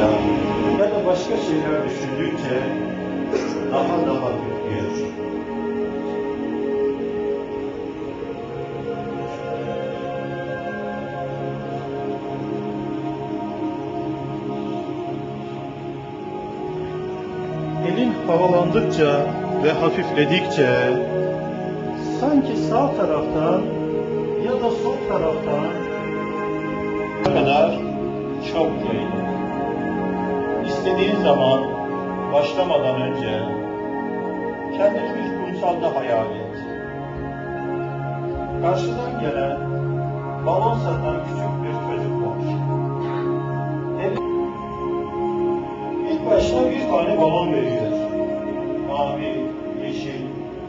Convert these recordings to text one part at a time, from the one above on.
hızlandıkça ya da başka şeyler düşündükçe daha da hafifliyor. Elin havalandıkça ve hafifledikçe sanki sağ taraftan ya da sol taraftan kadar çok yayılır. İstediğin zaman başlamadan önce kendini bir kumsalda hayal et. Karşıdan gelen balon satan küçük bir çocuk var. İlk başta bir tane balon veriyor. Mavi, yeşil,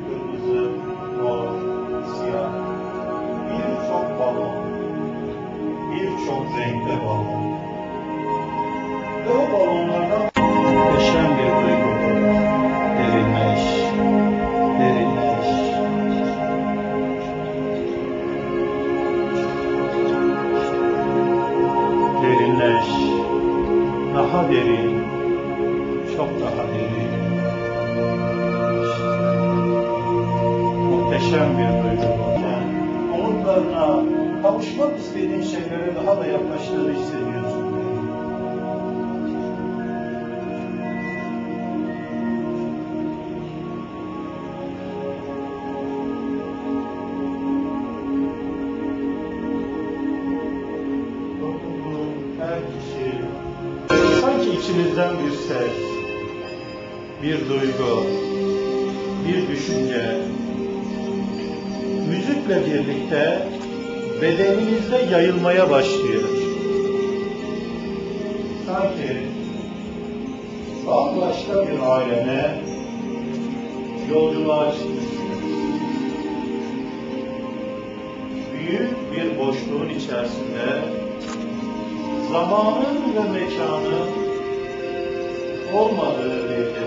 kırmızı, mor, siyah. Birçok balon. Birçok renkte balon. O balonlardan muhteşem bir duygu. Derinleş, derinleş. Derinleş, daha derin, çok daha derin. Muhteşem bir duygu umutlarına, kavuşmak istediğin şeylere daha da yaklaştığını hissediyorsun. Sanki içinizden bir ses, bir duygu, bir düşünce müzikle birlikte bedeninizde yayılmaya başlıyor. Sanki bambaşka bir aleme yolculuğa çıkmışsınız. Büyük bir boşluğun içerisinde zamanın ve mekanın olmadığı bir yer.